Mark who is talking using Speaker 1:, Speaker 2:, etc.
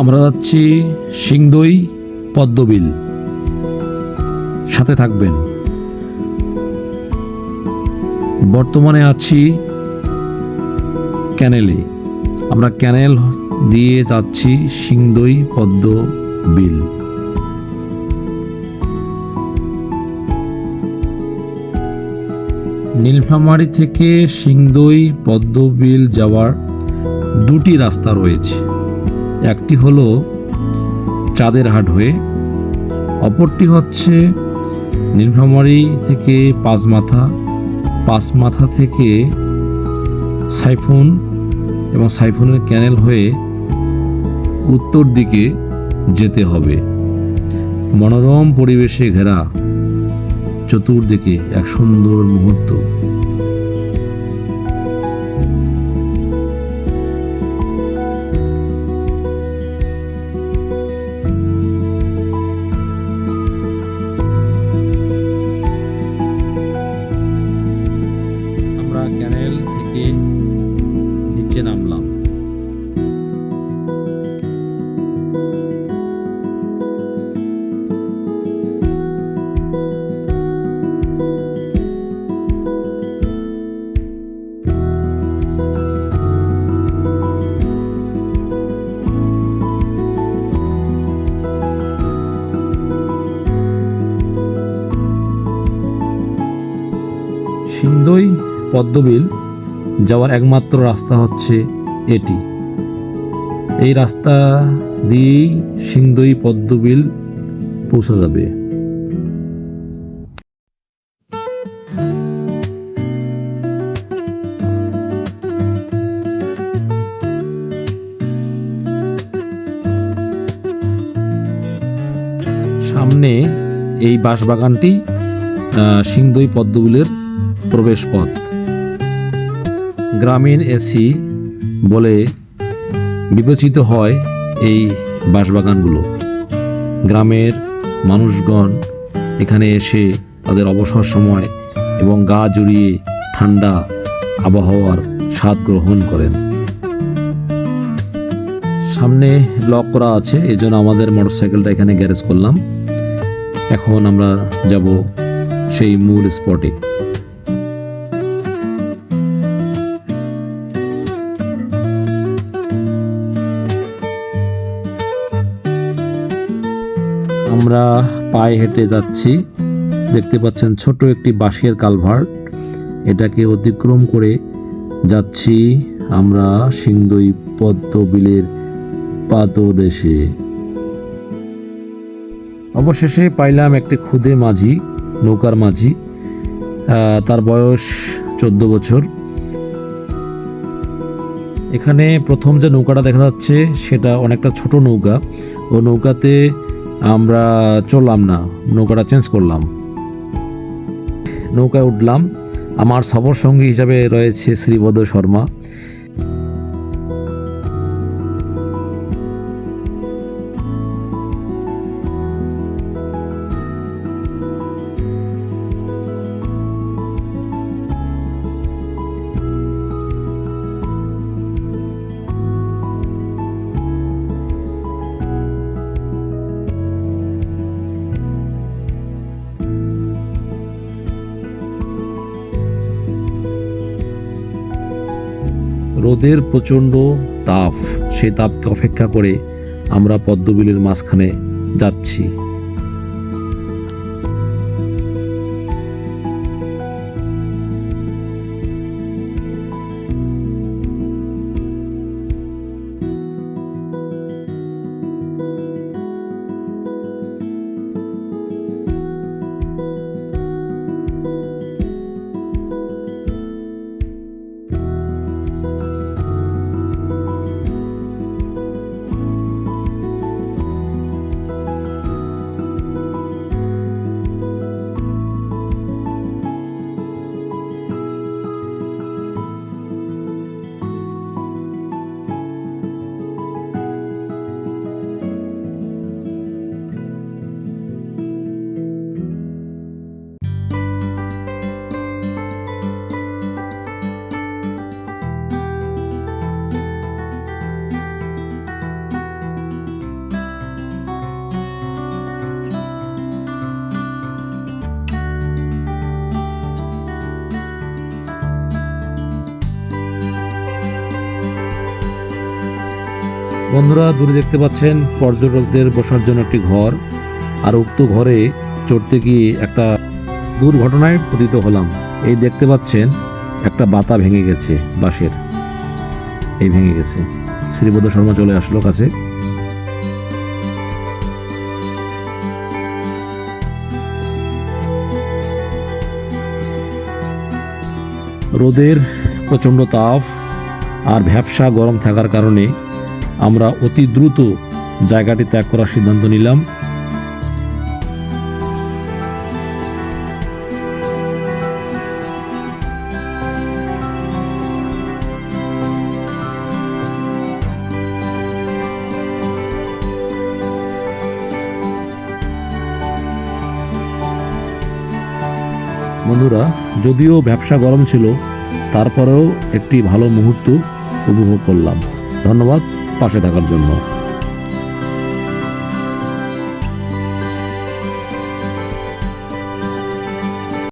Speaker 1: আমরা যাচ্ছি সিংদই পদ্মবিল। সাথে থাকবেন। বর্তমানে আছি ক্যানেলে। আমরা ক্যানেল দিয়ে যাচ্ছি সিংদই পদ্ম বিল নীলফামারী থেকে সিংদই পদ্মবিল যাওয়ার দুটি রাস্তা রয়েছে। একটি হলো চাঁদেরহাট হয়ে, অপরটি হচ্ছে নীলফামারী থেকে পাঁচমাথা পাঁচমাথা থেকে সাইফুন এবং সাইফুনের ক্যানেল হয়ে উত্তর দিকে যেতে হবে। মনোরম পরিবেশে ঘেরা চতুর্দিকে এক সুন্দর মুহূর্ত। পদ্মবিল যাওয়ার একমাত্র রাস্তা হচ্ছে এটি। এই রাস্তা দিয়েই সিংদই পদ্মবিল পৌঁছা যাবে। সামনে এই বাঁশবাগানটি সিংদই পদ্মবিলের প্রবেশ পথ গ্রামীণ এসি বলে বিবেচিত হয় এই বাঁশবাগানগুলো। গ্রামের মানুষগণ এখানে এসে তাদের অবসর সময় এবং গা জুড়িয়ে ঠান্ডা আবহাওয়ার স্বাদ গ্রহণ করেন। সামনে লক করা আছে এই জন্য আমাদের মোটরসাইকেলটা এখানে গ্যারেজ করলাম। এখন আমরা যাব সেই মূল স্পটে। আমরা পায়ে হেঁটে যাচ্ছি। দেখতে পাচ্ছেন ছোট একটি বাঁশের কালভার্ট এটাকে অতিক্রম করে যাচ্ছি আমরা সিংদই পদ্ম বিলের পাদদেশে। অবশেষে পাইলাম একটি ক্ষুদে মাঝি, নৌকার মাঝি। তার বয়স চোদ্দ বছর। এখানে প্রথম যে নৌকাটা দেখা যাচ্ছে, সেটা অনেকটা ছোট নৌকা। ও নৌকাতে আমরা চললাম না, নৌকাটা চেঞ্জ করলাম। নৌকায় উঠলাম। আমার সবর সঙ্গী হিসাবে রয়েছে শ্রীবদ শর্মা। রোদের প্রচণ্ড তাপ সে তাপকে অপেক্ষা করে আমরা পদ্মবিলের মাঝখানে যাচ্ছি। বন্ধুরা, দূরে দেখতে পাচ্ছেন পর্যটকদের বসার জন্য একটি ঘর। আর উক্ত ঘরে চড়তে গিয়ে একটা দুর্ঘটনায় পতিত হলাম। এই দেখতে পাচ্ছেন, একটা বাতা ভেঙে গেছে, বাঁশের। এই ভেঙে গেছে। শ্রীপদ শর্মা চলে আসলো কাছে। রোদের প্রচণ্ড তাপ আর ভ্যাবসা গরম থাকার কারণে আমরা অতি দ্রুত জায়গাটি ত্যাগ করার সিদ্ধান্ত নিলাম। বন্ধুরা, যদিও ব্যবসা গরম ছিল, তারপরেও একটি ভালো মুহূর্ত উপভোগ করলাম। ধন্যবাদ। পাশে থাকার জন্য।